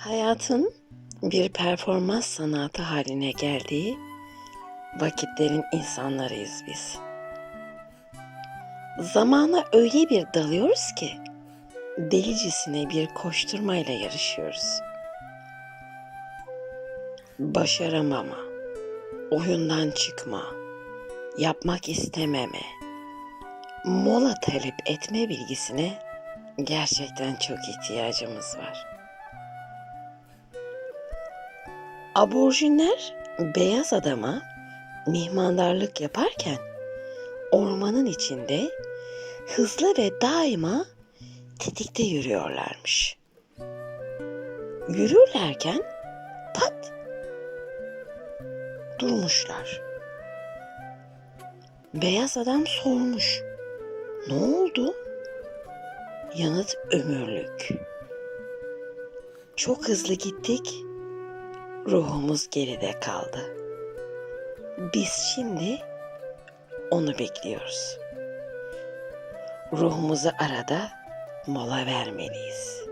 Hayatın bir performans sanatı haline geldiği vakitlerin insanlarıyız biz. Zamana öyle bir dalıyoruz ki delicesine bir koşturmayla yarışıyoruz. Başaramama, oyundan çıkma, yapmak istememe, mola talep etme bilgisine gerçekten çok ihtiyacımız var. Aborjinler beyaz adama mihmandarlık yaparken ormanın içinde hızlı ve daima tetikte yürüyorlarmış. Yürürlerken pat durmuşlar. Beyaz adam sormuş. Ne oldu? Yanıt ömürlük. Çok hızlı gittik. Ruhumuz geride kaldı. Biz şimdi onu bekliyoruz. Ruhumuzu arada mola vermeliyiz.